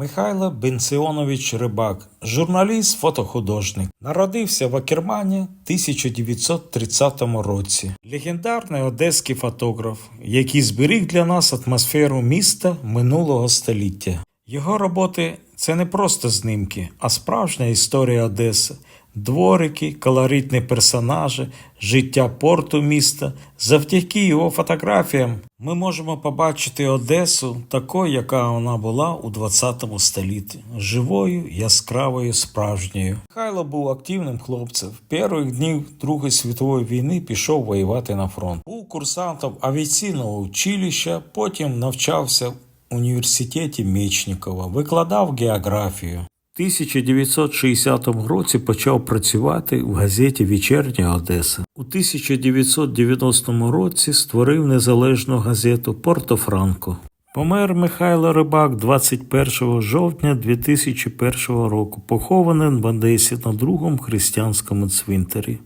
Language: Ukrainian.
Михайло Бенціонович Рибак, журналіст, фотохудожник. Народився в Акермані 1930 році. Легендарний одеський фотограф, який зберіг для нас атмосферу міста минулого століття. Його роботи це не просто знімки, а справжня історія Одеси. Дворики, колоритні персонажі, життя порту міста. Завдяки його фотографіям ми можемо побачити Одесу такою, яка вона була у 20 столітті, живою, яскравою, справжньою. Михайло був активним хлопцем. Перших днів Другої світової війни пішов воювати на фронт. Був курсантом авіаційного училища, потім навчався університеті Мечникова, викладав географію. У 1960 році почав працювати в газеті Вечірня Одеса. У 1990 році створив незалежну газету Порто-Франко. Помер Михайло Рибак 21 жовтня 2001 року, похований в Одесі на другому християнському цвинтарі.